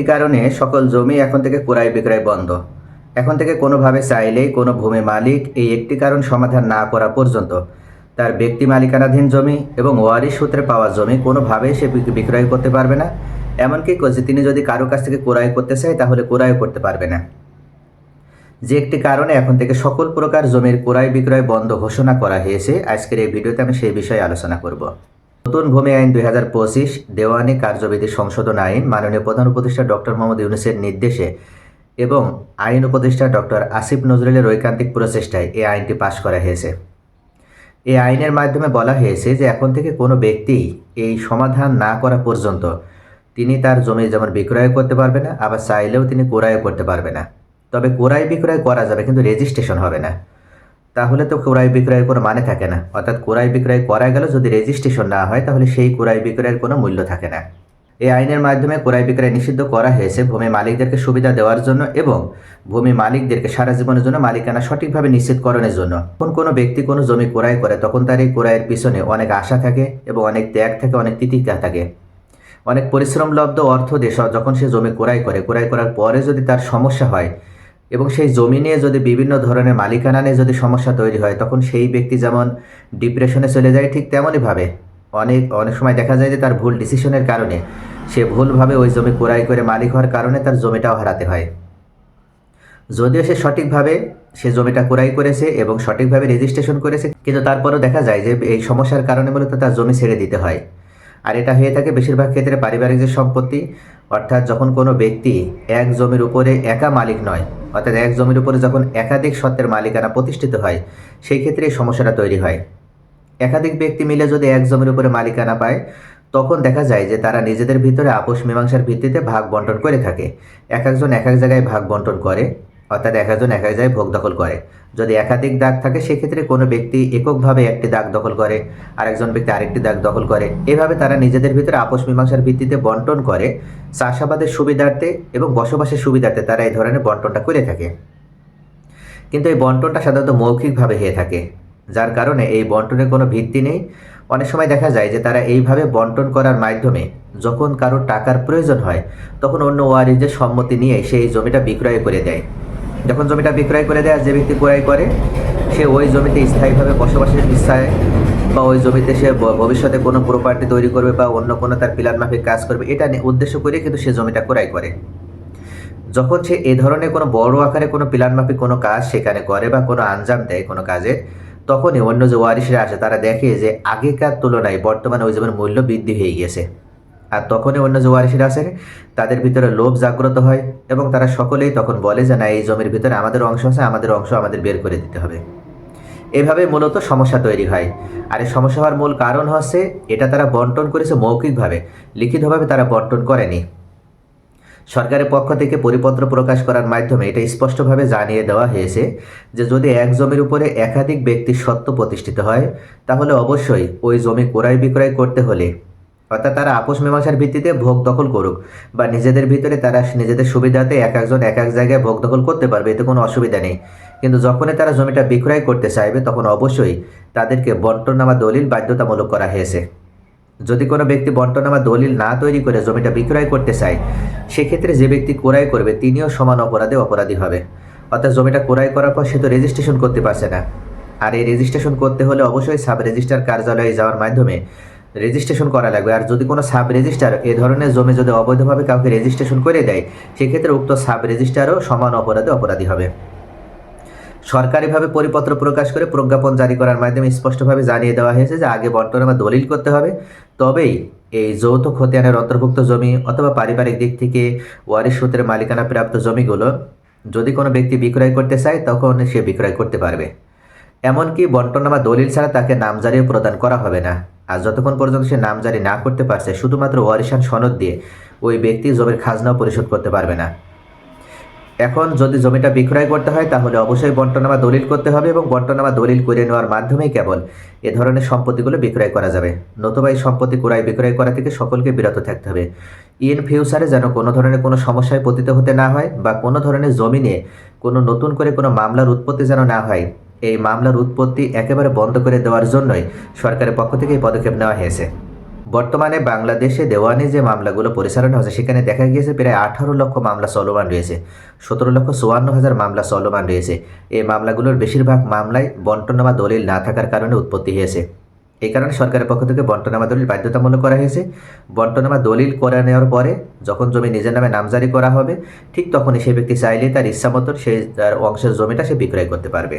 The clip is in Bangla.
এই কারণে সকল জমি এখন থেকে ক্রয় বিক্রয় বন্ধ। এখন থেকে কোনোভাবে চাইলেই কোনো ভূমি মালিক এই একটি কারণ সমাধান না করা পর্যন্ত তার ব্যক্তি মালিকানাধীন জমি এবং ওয়ারিশ সূত্রে পাওয়া জমি কোনোভাবেই সে বিক্রয় করতে পারবে না। এমনকি তিনি যদি কারও কাছ থেকে ক্রয় করতে চায় তাহলে ক্রয় করতে পারবে না। যে একটি কারণে এখন থেকে সকল প্রকার জমির ক্রয় বিক্রয় বন্ধ ঘোষণা করা হয়েছে। আজকের এই ভিডিওতে আমি সেই বিষয়ে আলোচনা করব। নতুন ভূমি আইন দুই হাজার পঁচিশ, দেওয়ানি কার্যবিধি সংশোধন আইন, মাননীয় প্রধান উপদেষ্টা ডক্টর মোহাম্মদ ইউনুসের নির্দেশে এবং আইন উপদেষ্টা ডক্টর আসিফ নজরুলের ঐকান্তিক প্রচেষ্টায় এই আইনটি পাশ করা হয়েছে। এই আইনের মাধ্যমে বলা হয়েছে যে এখন থেকে কোনো ব্যক্তি এই সমাধান না করা পর্যন্ত তিনি তার জমি যেমন বিক্রয় করতে পারবে না, আবার চাইলেও তিনি ক্রয় করতে পারবে না। তবে ক্রয় বিক্রয় করা যাবে, কিন্তু রেজিস্ট্রেশন হবে না। তাহলে তো ক্রয় বিক্রয়ের কোনো মানে থাকে না। অর্থাৎ ক্রয় বিক্রয় করা গেল, যদি রেজিস্ট্রেশন না হয়, তাহলে সেই ক্রয় বিক্রয়ের কোনো মূল্য থাকে না। এই আইনের মাধ্যমে ক্রয় বিক্রয় নিষিদ্ধ করা হয়েছে ভূমি মালিকদেরকে সুবিধা দেওয়ার জন্য এবং ভূমি মালিকদেরকে সারা জীবনের জন্য মালিকানা সঠিকভাবে নিশ্চিতকরণের জন্য। যখন কোনো ব্যক্তি কোনো জমি ক্রয় করে, তখন তার এই ক্রয়ের পিছনে অনেক আশা থাকে এবং অনেক ত্যাগ থাকে, অনেক তিতিকা থাকে। অনেক পরিশ্রমলব্ধ অর্থ স- যখন সে জমি ক্রয় করে ক্রয় করার পরে যদি তার সমস্যা হয় এবং সেই জমি নিয়ে যদি বিভিন্ন ধরনের মালিকানা নিয়ে যদি সমস্যা তৈরি হয়, তখন সেই ব্যক্তি যেমন ডিপ্রেশনে চলে যায় ঠিক তেমনইভাবে। অনেক অনেক সময় দেখা যায় যে তার ভুল ডিসিশনের কারণে সে ভুলভাবে ওই জমি ক্রয় করে মালিক হওয়ার কারণে তার জমিটাও হারাতে হয়। যদিও সে সঠিকভাবে সে জমিটা ক্রয় করেছে এবং সঠিকভাবে রেজিস্ট্রেশন করেছে, কিন্তু তারপরও দেখা যায় যে এই সমস্যার কারণে মূলত তার জমি ছেড়ে দিতে হয়। আর এটা হয়ে থাকে বেশিরভাগ ক্ষেত্রে পারিবারিক যে সম্পত্তি, অর্থাৎ যখন কোনো ব্যক্তি এক জমির উপরে একা মালিক নয়, অর্থাৎ এক জমির উপরে যখন একাধিক সত্ত্বের মালিকানা প্রতিষ্ঠিত হয়, সেই ক্ষেত্রে এই সমস্যাটা তৈরি হয়। একাধিক ব্যক্তি মিলে যদি এক জমির উপরে মালিকানা পায়, তখন দেখা যায় যে তারা নিজেদের ভিতরে আপোষ মীমাংসার ভিত্তিতে ভাগ বন্টন করে থাকে। এক একজন এক এক জায়গায় ভাগ বন্টন করে। অর্থাৎ একজন এক এক জায়গায় ভোগ দখল করে। যদি একাধিক দাগ থাকে, সেক্ষেত্রে কোনো ব্যক্তি এককভাবে একটি দাগ দখল করে, আরেকজন ব্যক্তি আরেকটি দাগ দখল করে। এভাবে তারা নিজেদের ভিতরে আপোষ মীমাংসার ভিত্তিতে বন্টন করে। চাষাবাদের সুবিধার্থে এবং বসবাসের সুবিধার্থে তারা এই ধরনের বন্টনটা করে থাকে। কিন্তু এই বন্টনটা সাধারণত মৌখিকভাবে হয়ে থাকে, যার কারণে এই বন্টনের কোনো ভিত্তি নেই। অনেক সময় দেখা যায় যে তারা এইভাবে বন্টন করার মাধ্যমে যখন কারোর টাকার প্রয়োজন হয়, তখন অন্য ওয়ারিজের সম্মতি নিয়ে সেই জমিটা বিক্রয় করে দেয়। যখন জমিটা বিক্রয় করে দেয় যে ব্যক্তি ক্রয় করে, সে ওই জমিতে স্থায়ীভাবে বসবাসের ইচ্ছায় বা ওই জমিতে সে ভবিষ্যতে কোনো প্রপার্টি তৈরি করবে বা অন্য কোনো তার পিলার মাফিক কাজ করবে, এটা উদ্দেশ্য করে কিন্তু সে জমিটা ক্রয় করে। যখন সে এ ধরনের কোনো বড় আকারে কোনো প্ল্যান মাফিক কোনো কাজ সেখানে করে বা কোনো আঞ্জাম দেয় কোনো কাজে, তখনই অন্য যে ওয়ারিশরা আসে তারা দেখে যে আগেকার তুলনায় বর্তমানে ওই জমির মূল্য বৃদ্ধি হয়ে গিয়েছে। আর তখনই অন্য যে ওয়ারিশরা আসে, তাদের ভিতরে লোভ জাগ্রত হয় এবং তারা সকলেই তখন বলে যে, না, এই জমির ভিতরে আমাদের অংশ আছে, আমাদের অংশ আমাদের বের করে দিতে হবে। এভাবে মূলত সমস্যা তৈরি হয়। আর এই সমস্যা হওয়ার মূল কারণ হচ্ছে, এটা তারা বন্টন করেছে মৌখিকভাবে, লিখিতভাবে তারা বন্টন করেনি। সরকারের পক্ষ থেকে পরিপত্র প্রকাশ করার মাধ্যমে এটা স্পষ্টভাবে জানিয়ে দেওয়া হয়েছে যে, যদি এক জমির উপরে একাধিক ব্যক্তির সত্ত্ব প্রতিষ্ঠিত হয়, তাহলে অবশ্যই ওই জমি ক্রয় বিক্রয় করতে হলে অর্থাৎ তারা আপোষ মীমাংসার ভিত্তিতে ভোগ দখল করুক বা নিজেদের ভিতরে তারা নিজেদের সুবিধাতে এক একজন এক এক জায়গায় ভোগ দখল করতে পারবে, এতে কোনো অসুবিধা নেই। কিন্তু যখনই তারা জমিটা বিক্রয় করতে চাইবে, তখন অবশ্যই তাদেরকে বন্টনামা দলিল বাধ্যতামূলক করা হয়েছে। যদি কোনো ব্যক্তি বন্টনামা দলিল না তৈরি করে জমিটা বিক্রয় করতে চায়, সেক্ষেত্রে যে ব্যক্তি ক্রয় করবে, তিনিও সমান অপরাধে অপরাধী হবে। অর্থাৎ জমিটা ক্রয় করার পর সে তো রেজিস্ট্রেশন করতে পারছে না। আর এই রেজিস্ট্রেশন করতে হলে অবশ্যই সাব রেজিস্ট্রার কার্যালয়ে যাওয়ার মাধ্যমে রেজিস্ট্রেশন করা লাগবে। আর যদি কোনো সাব রেজিস্ট্রার এ ধরনের জমি যদি অবৈধভাবে কাউকে রেজিস্ট্রেশন করে দেয়, সেক্ষেত্রে উক্ত সাব রেজিস্ট্রারও সমান অপরাধে অপরাধী হবে। সরকারিভাবে পরিপত্র প্রকাশ করে প্রজ্ঞাপন জারি করার মাধ্যমে স্পষ্টভাবে জানিয়ে দেওয়া হয়েছে যে আগে বন্টনামা দলিল করতে হবে। তবেই এই যৌথ খতিয়ানের অন্তর্ভুক্ত জমি অথবা পারিবারিক দিক থেকে ওয়ারিশ সূত্রে মালিকানা প্রাপ্ত জমিগুলো যদি কোনো ব্যক্তি বিক্রয় করতে চায়, তখন সে বিক্রয় করতে পারবে। এমনকি বন্টনামা দলিল ছাড়া তাকে নামজারিও প্রদান করা হবে না। আর যতক্ষণ পর্যন্ত সে নাম নামজারি না করতে পারছে, শুধুমাত্র ওয়ারিশান সনদ দিয়ে ওই ব্যক্তি জমির খাজনাও পরিশোধ করতে পারবে না। এখন যদি জমিটা বিক্রয় করতে হয়, তাহলে অবশ্যই বন্টনামা দলিল করতে হবে এবং বন্টনামা দলিল করে নেওয়ার মাধ্যমেই কেবল এ ধরনের সম্পত্তিগুলো বিক্রয় করা যাবে। নতুবা এই সম্পত্তি ক্রয় বিক্রয় করা থেকে সকলকে বিরত থাকতে হবে। ইন ফিউচারে যেন কোনো ধরনের কোনো সমস্যায় পতিত হতে না হয় বা কোনো ধরনের জমি নিয়ে কোনো নতুন করে কোনো মামলার উৎপত্তি যেন না হয় এই মামলার উৎপত্তি একেবারে বন্ধ করে দেওয়ার জন্যই সরকারের পক্ষ থেকে এই পদক্ষেপ নেওয়া হয়েছে। বর্তমানে বাংলাদেশে দেওয়ানি যে মামলাগুলো পরিচালনা হচ্ছে সেখানে দেখা গিয়েছে প্রায় আঠারো লক্ষ মামলা চলমান রয়েছে, সতেরো লক্ষ চুয়ান্ন হাজার মামলা চলমান রয়েছে। এই মামলাগুলোর বেশিরভাগ মামলায় বন্টনামা দলিল না থাকার কারণে উৎপত্তি হয়েছে। এই কারণে সরকারের পক্ষ থেকে বন্টনামা দলিল বাধ্যতামূলক করা হয়েছে। বন্টনামা দলিল করে নেওয়ার পরে যখন জমি নিজের নামে নামজারি করা হবে, ঠিক তখনই সেই ব্যক্তি চাইলে তার ইচ্ছা মতন সেই, তার অংশের জমিটা সে বিক্রয় করতে পারবে।